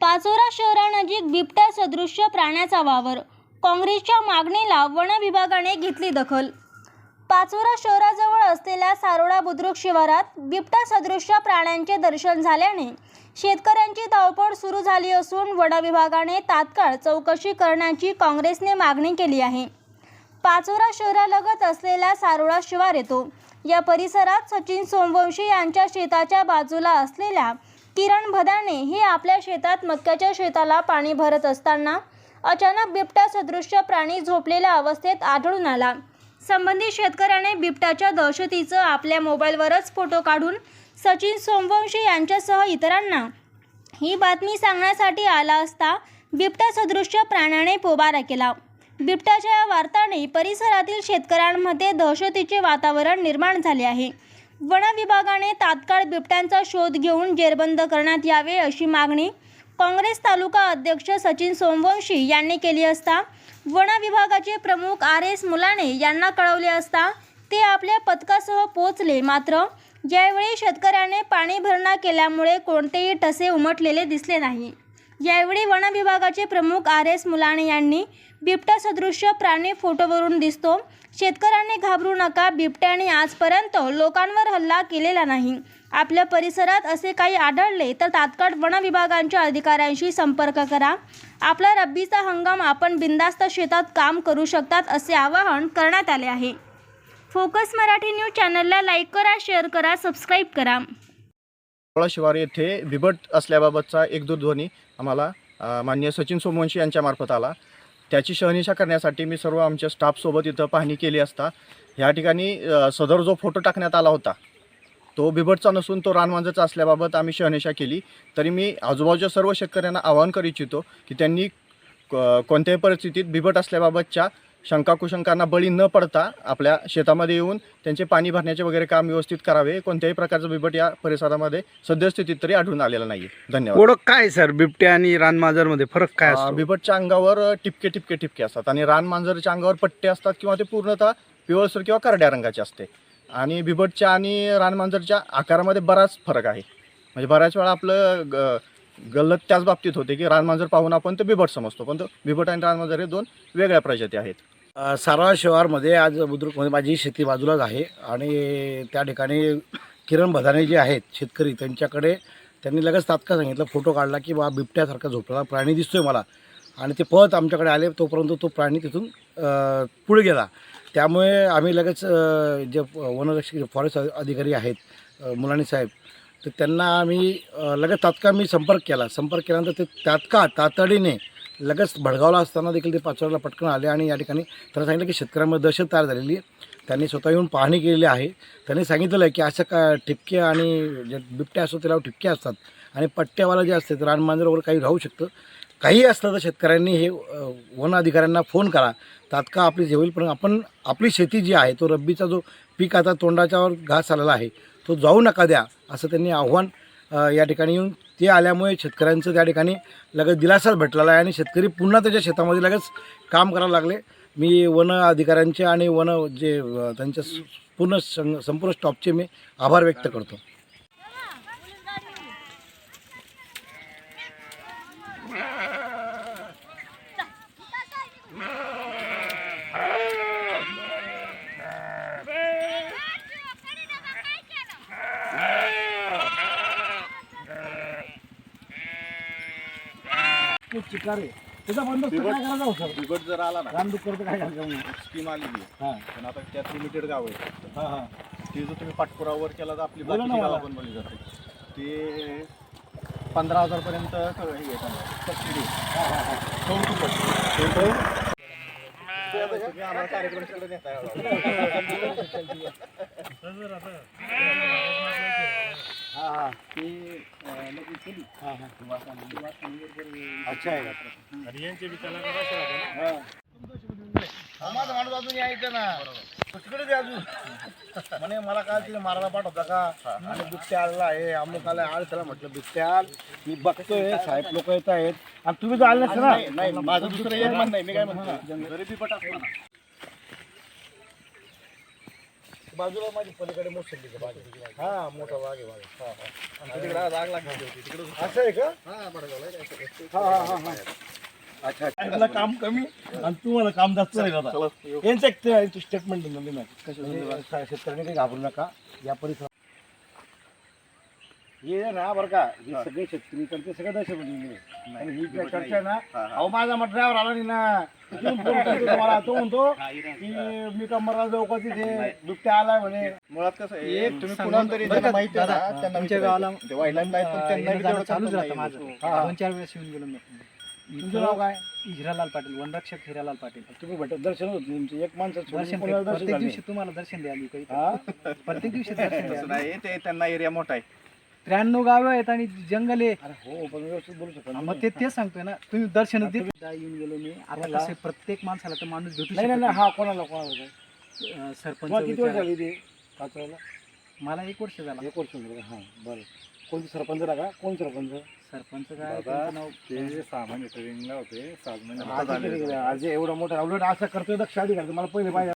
पाचोरा शहरानजीक बिबट्या सदृश्य प्राण्याचा वावर. काँग्रेसच्या मागणीला वन विभागाने घेतली दखल. पाचोरा शहराजवळ असलेल्या सारोडा बुद्रुक शिवारात बिबट्या सदृश्य प्राण्यांचे दर्शन झाल्याने शेतकऱ्यांची धावपळ सुरू झाली असून वन विभागाने तात्काळ चौकशी करण्याची काँग्रेसने मागणी केली आहे. पाचोरा शहरालगत असलेला सारोळा शिवार येतो. या परिसरात सचिन सोमवंशी यांच्या शेताच्या बाजूला असलेल्या किरण भदाणे हे आपल्या शेतात मक्याच्या शेताला पाणी भरत असताना अचानक बिबट्या सदृश्य प्राणी झोपलेल्या अवस्थेत आढळून आला. संबंधित शेतकऱ्याने बिबट्याच्या दहशतीचं आपल्या मोबाईलवरच फोटो काढून सचिन सोमवंशी यांच्यासह इतरांना ही बातमी सांगण्यासाठी आला असता बिबट्या सदृश्य प्राण्याने पोबारा केला. बिबट्याच्या या वार्ताने परिसरातील शेतकऱ्यांमध्ये दहशतीचे वातावरण निर्माण झाले आहे. वन विभागाने तात्काळ बिबट्यांचा शोध घेऊन जेरबंद करण्यात यावे अशी मागणी काँग्रेस तालुका अध्यक्ष सचिन सोमवंशी यांनी केली असता वन विभागाचे प्रमुख आर एस मुलाने यांना कळवले असता ते आपल्या पथकासह पोचले मात्र यावेळी शेतकऱ्याने पाणी भरणा केल्यामुळे कोणतेही टसे उमटलेले दिसले नाही. यावेळी वन विभागाचे प्रमुख आर एस मुलाणे यांनी बिबट्या सदृश्य प्राणी फोटोवरून दिसतो. शेतकऱ्यांनी घाबरू नका बिबट्याने आजपर्यंत लोकांवर हल्ला केलेला नाही. आपल्या परिसरात असे काही आढळले तर तात्काळ वन विभागांच्या अधिकाऱ्यांशी संपर्क करा. आपला रब्बीचा हंगाम आपण बिंदास्त शेतात काम करू शकतात असे आवाहन करण्यात आले आहे. फोकस मराठी न्यूज चॅनलला लाईक करा शेअर करा सबस्क्राईब करा. शिवार येथे बिबट असल्याबाबतचा एक दूरध्वनी आम्हाला माननीय सचिन सोमवंशी यांच्यामार्फत आला. त्याची शहनिशा करण्यासाठी मी सर्व आमच्या स्टाफसोबत इथं पाहणी केली असता. ह्या ठिकाणी सदर जो फोटो टाकण्यात आला होता तो बिबटचा नसून तो रानमांजाचा असल्याबाबत आम्ही शहनिशा केली. तरी मी आजूबाजूच्या सर्व शेतकऱ्यांना आवाहन करू इच्छितो की त्यांनी क- कोणत्याही परिस्थितीत बिबट असल्याबाबतच्या शंका कुशंकांना बळी न पडता आपल्या शेतामध्ये येऊन त्यांचे पाणी भरण्याचे वगैरे काम व्यवस्थित करावे. कोणत्याही प्रकारचं बिबट या परिसरामध्ये सद्यस्थितीत तरी आढळून आलेला नाही धन्यवाद. ओळख काय सर? बिबट्या आणि रानमांजरमध्ये फरक काय अं, असतो? बिबटच्या अंगावर टिपके टिपके टिपके असतात. आणि रानमांजरच्या अंगावर पट्टे असतात किंवा ते पूर्णतः पिवळसर किंवा करड्या रंगाचे असते. आणि बिबटच्या आणि रानमांजरच्या आकारामध्ये बराच फरक आहे. म्हणजे बऱ्याच वेळा आपलं ग गल्लत त्याच बाबतीत होते की रानमांजर पाहून आपण ते बिबट समजतो. पण तो बिबट आणि रानमांजर हे दोन वेगळ्या प्रजाती आहेत. सारा सारळा शिवारमध्ये आज बुद्रुकमध्ये माझी शेती बाजूलाच आहे आणि त्या ठिकाणी किरण भदाने जे आहेत शेतकरी त्यांच्याकडे त्यांनी लगेच तात्काळ सांगितलं फोटो काढला की बा बिबट्यासारखा झोपलेला प्राणी दिसतोय मला. आणि ते पळत आमच्याकडे आले तोपर्यंत तो प्राणी तिथून पुढे गेला. त्यामुळे आम्ही लगेच जे वनरक्षक फॉरेस्ट अधिकारी आहेत मुलानी साहेब तर त्यांना आम्ही लगेच तात्काळ मी संपर्क केला. संपर्क केल्यानंतर ते तात्काळ तातडीने लगेच भडगावला असताना देखील ते पाचोऱ्याला पटकन आले आणि या ठिकाणी त्यांना सांगितलं की शेतकऱ्यांमध्ये दहशत तयार झालेली आहे. त्यांनी स्वतः येऊन पाहणी केलेली आहे. त्यांनी सांगितलेलं आहे की असं का ठिपके आणि जे बिबट्या असतो त्याला ठिपके असतात आणि पट्ट्यावाला जे असते रानमांजर वगैरे काही राहू शकतं. काही असलं तर शेतकऱ्यांनी हे वन अधिकाऱ्यांना फोन करा. तात्काळ आपली जे होईल पण आपण आपली शेती जी आहे तो रब्बीचा जो पीक आता तोंडाच्यावर घास आलेला आहे तो जाऊ नका द्या असं त्यांनी आव्हान या ठिकाणी येऊन ते आल्यामुळे शेतकऱ्यांचं त्या ठिकाणी लगेच दिलासाच भेटलेला आहे आणि शेतकरी पुन्हा त्याच्या शेतामध्ये लगेच काम करायला लागले. मी वन अधिकाऱ्यांचे आणि वन जे त्यांच्या पूर्ण सं संपूर्ण स्टॉपचे मी आभार व्यक्त करतो. चिकारे त्याचा बंदोबस्त काय करायचा होता बिबट जर आला ना रानडुक्कर काय करायचं स्कीम आलेली हां. पण आता त्यात लिमिटेड गाव आहे. हां हां. ती जर तुम्ही पाठपुरावर केला तर आपली बोला ना बाकीची मला. गावं बनवली जाते ते पंधरा हजारपर्यंत हे सबसिडी. ते आता तुम्ही आम्हाला कार्यक्रम सगळे नेताय हां हां. ते माझा माणूस अजून यायचं ना. तिकडे अजून. म्हणे मला काय तिने मारायला पाठवता का? आणि बिबट्या आलेला आहे. अमुक आला आळ त्याला म्हटलं बिबट्या आल मी बघतोय. साहेब लोक येत आहेत. आणि तुम्ही जर आले नसते ना. नाही माझं दुसरं एक मन नाही मी काय म्हणतो? असला ना बाजूला माझी पलीकडे मोसंबीचं बाग आहे. हा मोठा बाग आहे बाग आहे. असं आहे का? हा हा हा हा अच्छा काम कमी आणि तुम्हाला काम जास्त आहे दादा. यांचं एक स्टेटमेंट दिलं. मी शेतकऱ्यांनी काही घाबरू नका. या परिसरात हे आहे ना बरं का हे सगळे शेतकरी करते सगळं दहशतवादी आणि ही काय चर्चा आहे ना अहो माझा मग ड्रायव्हर आला नाही ना. इथून फोन करतो तुम्हाला. तो म्हणतो की मी कमरा जाऊ का तिथे? बिबट्या आलाय म्हणे. मुळात कसं आहे एक तुम्ही सांगून- कुणाला तरी बरं ज्यांना का, माहिती आहे ना, दादा, त्यांना तुमच्या विचारायचं. गावाला ते वाहिल्यात नाही पण त्यांना येणं बी जाणं तेवढं चालूच सांगता राहतं येईल. माझं. हा. दोन चार वेळेस येऊन गेलो मी. तुमचं नाव काय? हिरालाल पाटील वनरक्षक हिरालाल पाटील. तुम्ही भेटत दर्शन होत तुमचे. एक माणसं सोडून दर्शन कोणाला दर्शन प्रत्येक झाले? दिवशी तुम्हाला दर्शन द्यायला काही हा? प्रत्येक दिवशी दर्शन तसं द्यायला नाही ते त्यांना एरिया मोठा आहे. त्र्याण्णव गाव आहेत आणि जंगल आहे. अरे हो पण व्यवस्थित बोलू शकत मग. ते तेच सांगतोय ना. तुम्ही दर्शन आता येऊन गेलो मी. आता कोणाला? कसं आहे, प्रत्येक माणसाला तर माणूस भेटू नाही नाही शकत नाही हा कोणाला कोणाला काय नाही. अं, सरपंच तुम्हाला किती वर्ष विचारा. झाली ते? काचवायला मला एक वर्ष झाला. एक वर्ष झालं हां बरं. कोणते सरपंच का कोण सरपंच? सरपंच काय त्यांचं नाव ते सामान्य ट्रेनिंगला होते सात महिने आज एवढं मोठं उलट असं करतोय दक्ष अधिकारी मला पहिले पाहिजे.